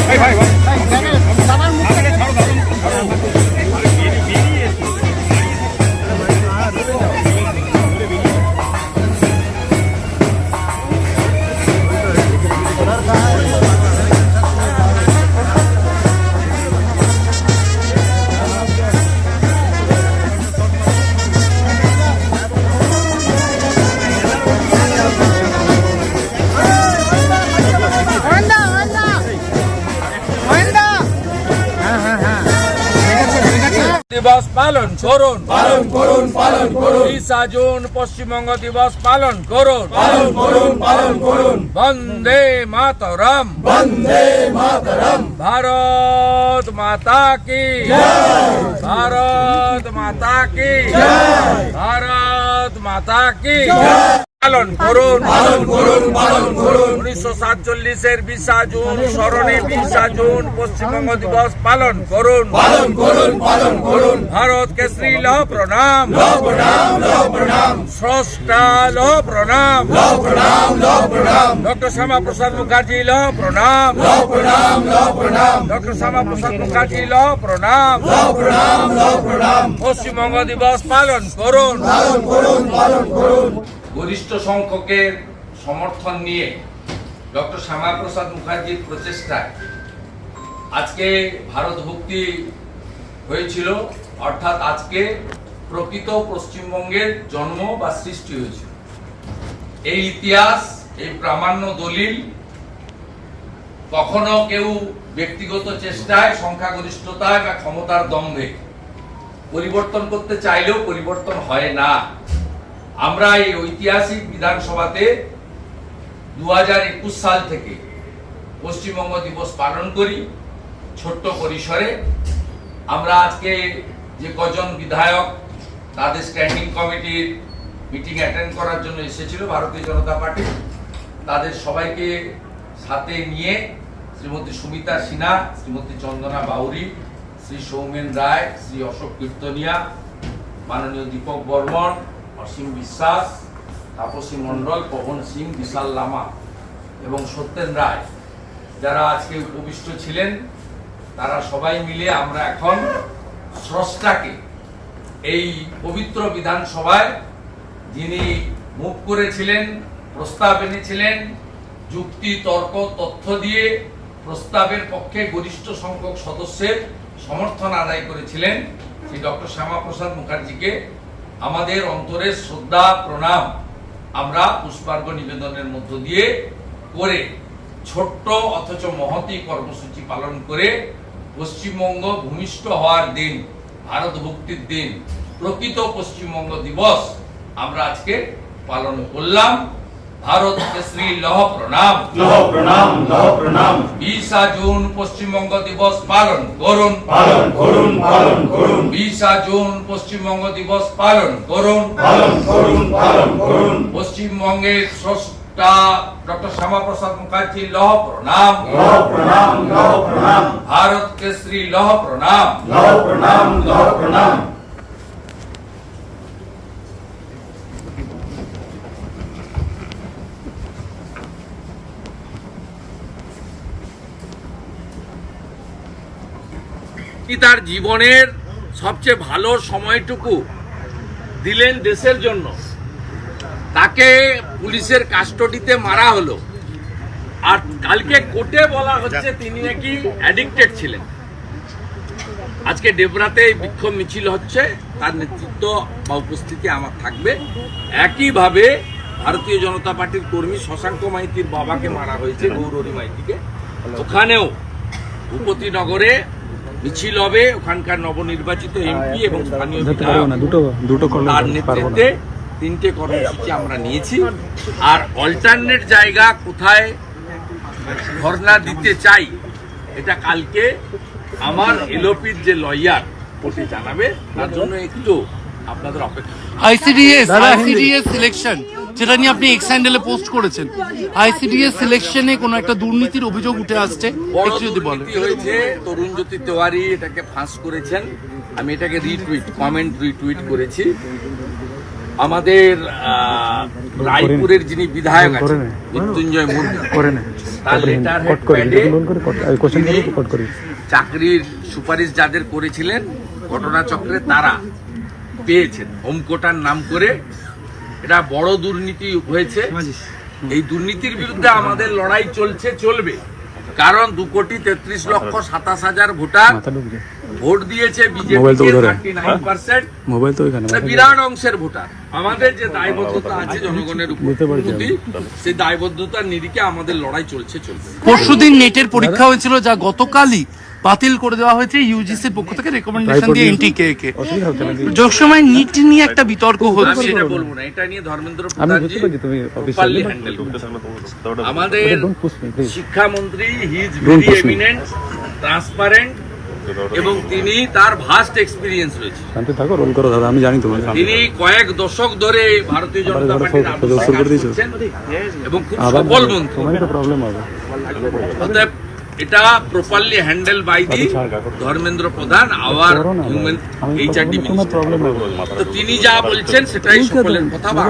ভাই ভাই ভাই দিবস পালন করুন। পালন করুন পালন করুন। বিশা জুন পশ্চিমবঙ্গ দিবস পালন করুন। পালন করুন পালন করুন। বন্দে মাতরম। বন্দে মাতরম। ভারত মাতা কি ভারত মাতা কি ভারত মাতা কি পালন করুন। উনিশশো সাতচল্লিশের বিশা জুন স্মরণে বিশা জুন পশ্চিমবঙ্গ দিবস পালন করুন। পালন করুন পালন করুন। ভারত কেশরী লহ প্রণাম। স্রষ্টা লহ প্রণাম। ডক্টর শ্যামা প্রসাদ মুখার্জি লহ প্রণাম। ডক্টর শ্যামা প্রসাদ মুখার্জি প্রণাম। প্রণাম। পশ্চিমবঙ্গ দিবস পালন করুন। পালন করুন পালন করুন। গরিষ্ঠ সংখ্যকের সমর্থন নিয়ে ডক্টর শ্যামাপ্রসাদ মুখার্জির প্রচেষ্টায় আজকে ভারত ভক্তি হয়েছিল, অর্থাৎ আজকে প্রকৃত পশ্চিমবঙ্গের জন্ম বা সৃষ্টি হয়েছিল। এই ইতিহাস, এই প্রামাণ্য দলিল কখনো কেউ ব্যক্তিগত চেষ্টায়, সংখ্যাগরিষ্ঠতায় বা ক্ষমতার দম্ভে পরিবর্তন করতে চাইলেও পরিবর্তন হয় না। আমরা এই ঐতিহাসিক বিধানসভাতে দু হাজার একুশ সাল থেকে পশ্চিমবঙ্গ দিবস পালন করি, ছোট্ট পরিসরে। আমরা আজকে যে কজন বিধায়ক তাদের স্ট্যান্ডিং কমিটির মিটিং অ্যাটেন্ড করার জন্য এসেছিল ভারতীয় জনতা পার্টি, তাদের সবাইকে সাথে নিয়ে শ্রীমতী সুমিতা সিনহা, শ্রীমতী চন্দনা বাউরি, শ্রী সৌমেন রায়, শ্রী অশোক কীর্তনিয়া, মাননীয় দীপক বর্মন অসীম বিশ্বাস, তাপসী মণ্ডল, পবন সিং, বিশাল লামা এবং সত্যেন রায়। যারা আজকে উপবিষ্ট ছিলেন, তারা সবাই মিলে আমরা এখন স্রষ্টাকে এই পবিত্র বিধানসভায় যিনি মুখ করেছিলেন, প্রস্তাব এনেছিলেন, যুক্তি, তর্ক, তথ্য দিয়ে প্রস্তাবের পক্ষে গরিষ্ঠ সংখ্যক সদস্যের সমর্থন আদায় করেছিলেন, সেই ডক্টর শ্যামাপ্রসাদ মুখার্জিকে আমাদের অন্তরের শ্রদ্ধা, প্রণাম আমরা পুষ্পার্ঘ নিবেদনের মধ্য দিয়ে করে ছোট্ট অথচ মহতি কর্মসূচি পালন করে পশ্চিমবঙ্গ ভূমিষ্ঠ হওয়ার দিন, ভারত ভক্তির দিন, প্রকৃত পশ্চিমবঙ্গ দিবস আমরা আজকে পালন করলাম। ভারত কেশরী লহ প্রণাম। লও প্রণাম লও প্রণাম। বিশা জুন পশ্চিমবঙ্গ দিবস পালন করুন। পালন করুন পালন করুন। বিশা জুন পশ্চিমবঙ্গ দিবস পালন করুন। পালন করুন পালন করুন। পশ্চিমবঙ্গের স্রষ্টা ডক্টর শ্যামাপ্রসাদ মুখার্জি লহ প্রণাম। লহ প্রণাম লও প্রণাম। ভারত কেশরী লহ প্রণাম। লহ প্রণাম লও প্রণাম। কি তার জীবনের সবচেয়ে ভালো সময়টুকু দিলেন দেশের জন্য? তাকে পুলিশের কাস্টডিতে মারা হলো। আর কালকে কোর্টে বলা হচ্ছে তিনি নাকি অ্যাডিক্টেড ছিলেন। আজকে ডেবরাতে বিক্ষোভ মিছিল হচ্ছে তার নেতৃত্ব বা উপস্থিতি আমার থাকবে। একইভাবে ভারতীয় জনতা পার্টির কর্মী শশাঙ্ক মাইতির বাবাকে মারা হয়েছে গৌরী মাইতিকে। ওখানেও ভূপতিনগরে মিছিল হবে ওখানকার নবনির্বাচিত এমপি এবং স্থানীয় তার নেতৃত্বে তিনটে কর্মসূচি আমরা নিয়েছি। আর অল্টারনেট জায়গা কোথায় ধর্ণা দিতে চাই এটা কালকে আমার এলোপির যে লয়ার কোর্টে জানাবে। তার জন্য একটু আপনাদের অপেক্ষা আইসিডিএস আইসিডিএস সিলেকশন যেটা নিয়ে আপনি এক্স হ্যান্ডেলে পোস্ট করেছেন। আইসিডিএস সিলেকশনে কোনো একটা দুর্নীতির অভিযোগ উঠে আসছে একটু যদি বলেন। হয়েছে তরুণ জ্যোতি তেওয়ারি এটাকে ফাঁস করেছেন। আমি এটাকে রিটুইট কমেন্ট রিটুইট করেছি। আমাদের আহ, রায়পুরের যিনি বিধায়ক আছেন মৃত্যুঞ্জয় মুর্মু তার লেটার চাকরির সুপারিশ যাদের করেছিলেন ঘটনাচক্রে তারা পেয়েছেন। হোম কোটার নাম করে এটা বড় দুর্নীতি হয়েছে। এই দুর্নীতির বিরুদ্ধে আমাদের লড়াই চলছে চলবে। কারণ দু কোটি তেত্রিশ লক্ষ সাতাশ হাজার ভোটার ভোট দিয়েছে মাথা বিরাট অংশের ভোটার। আমাদের যে দায়বদ্ধতা আছে জনগণের উপর প্রতি, সেই দায়বদ্ধতার নিরিখে আমাদের লড়াই চলছে চলবে। পরশুদিন নেটের পরীক্ষা হয়েছিল যা গতকালই বাতিল করে দেওয়া হয়েছে ইউজিসির পক্ষ থেকে রেকমেন্ডেশন দিয়ে এনটিকে কে। অসুবিধা যোগ সময় নিট নিয়ে একটা বিতর্ক হচ্ছে। এটা বলব না। এটা নিয়ে ধর্মেন্দ্র আমি প্রধান বুঝতে পারছি তুমি অফিসিয়ালি হ্যান্ডেল আমাদের শিক্ষামন্ত্রী he is very eminent transparent এবং তিনি তার ভাস্ট এক্সপিরিয়েন্স রয়েছে। শান্তি থাকো রোল করো দাদা আমি জানি তোমাকে। তিনি কয়েক দশক ধরে ভারতীয় জনতা পার্টির দিয়েছ? এবং খুব সফল মন্ত্রী তোমারই তো প্রবলেম হবে। অতএব এটা properly handle by the Dharmendra Pradhan our human HRD তোমার তো তিনি যা বলছেন সেটাই সকলের কথা বা